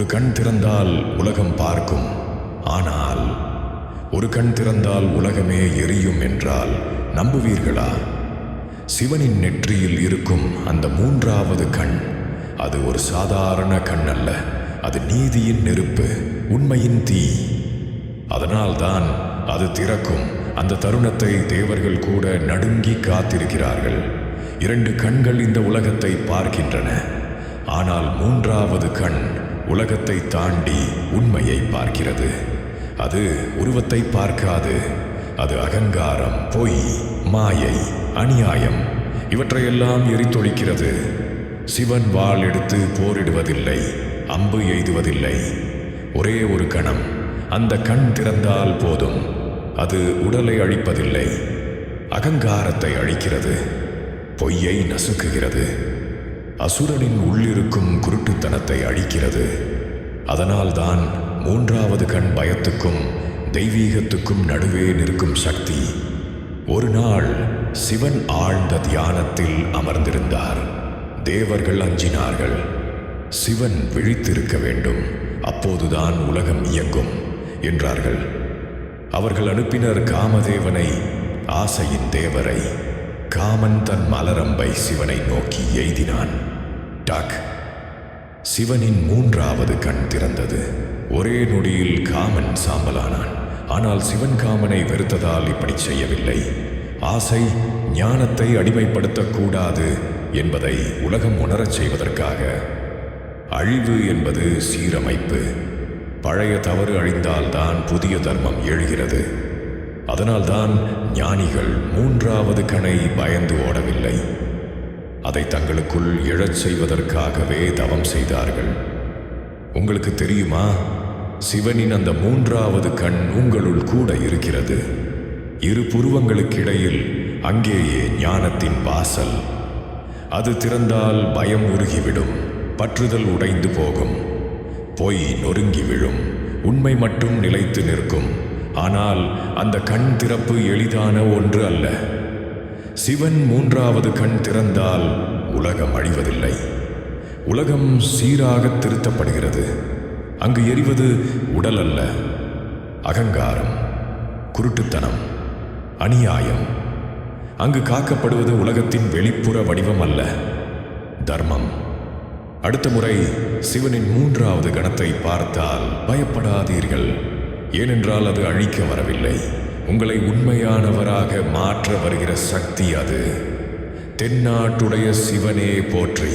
ஒரு கண் திறந்தால் உலகம் பார்க்கும். ஆனால் ஒரு கண் திறந்தால் உலகமே எரியும் என்றால் நம்புவீர்களா? சிவனின் நெற்றியில் இருக்கும் அந்த மூன்றாவது கண் அது ஒரு சாதாரண கண் அல்ல. அது நீதியின் நெருப்பு உண்மையின் தீ. அதனால்தான் அது திறக்கும். அந்த தருணத்தை தேவர்கள் கூட நடுங்கி காத்திருக்கிறார்கள். இரண்டு கண்கள் இந்த உலகத்தை பார்க்கின்றன. ஆனால் மூன்றாவது கண் உலகத்தை தாண்டி உண்மையை பார்க்கிறது. அது உருவத்தை பார்க்காது. அது அகங்காரம் பொய் மாயை அநியாயம் இவற்றையெல்லாம் எரித்தொழிக்கிறது. சிவன் வாள் எடுத்து போரிடுவதில்லை அம்பு எய்துவதில்லை. ஒரே ஒரு கணம் அந்த கண் திறந்தால் போதும். அது உடலை அழிப்பதில்லை அகங்காரத்தை அழிக்கிறது பொய்யை நசுக்குகிறது. அசுரனின் உள்ளிருக்கும் குருட்டுத்தனத்தை அழிக்கிறது. அதனால்தான் மூன்றாவது கண் பயத்துக்கும் தெய்வீகத்துக்கும் நடுவே நிற்கும் சக்தி. ஒரு நாள் சிவன் ஆழ்ந்த தியானத்தில் அமர்ந்திருந்தார். தேவர்கள் அஞ்சினார்கள். சிவன் விழித்திருக்க வேண்டும். அப்போதுதான் உலகம் இயங்கும் என்றார்கள். அவர்கள் அனுப்பினர் காமதேவனை ஆசையின் தேவரை. காமன் தன் மலரம்பை சிவனை நோக்கி எய்தினான். டாக். சிவனின் மூன்றாவது கண் திறந்தது. ஒரே நொடியில் காமன் சாம்பலானான். ஆனால் சிவன் காமனை வெறுத்ததால் இப்படி செய்யவில்லை. ஆசை ஞானத்தை அடிமைப்படுத்தக்கூடாது என்பதை உலகம் உணரச் செய்வதற்காக. அழிவு என்பது சீரமைப்பு. பழைய தவறு அழிந்தால்தான் புதிய தர்மம் எழுகிறது. அதனால்தான் ஞானிகள் மூன்றாவது கணை பயந்து ஓடவில்லை. அதை தங்களுக்குள் எழச் செய்வதற்காகவே தவம் செய்தார்கள். உங்களுக்கு தெரியுமா? சிவனின் அந்த மூன்றாவது கண் உங்களுள் கூட இருக்கிறது. இரு புருவங்களுக்கிடையில் அங்கேயே ஞானத்தின் வாசல். அது திறந்தால் பயம் உருகிவிடும் பற்றுதல் உடைந்து போகும். பொய் நொறுங்கி விழும் உண்மை மட்டும் நிலைத்து நிற்கும். ஆனால் அந்த கண் திறப்பு எளிதான ஒன்று அல்ல. சிவன் மூன்றாவது கண் திறந்தால் உலகம் அழிவதில்லை. உலகம் சீராக திருத்தப்படுகிறது. அங்கு எரிவது உடல் அல்ல அகங்காரம் குருட்டுத்தனம் அநியாயம். அங்கு காக்கப்படுவது உலகத்தின் வெளிப்புற வடிவம் அல்ல தர்மம். அடுத்த முறை சிவனின் மூன்றாவது கணத்தை பார்த்தால் பயப்படாதீர்கள். ஏனென்றால் அது அழிக்க வரவில்லை. உங்களை உண்மையானவராக மாற்ற வருகிற சக்தி அது. தென்னாட்டுடைய சிவனே போற்றி.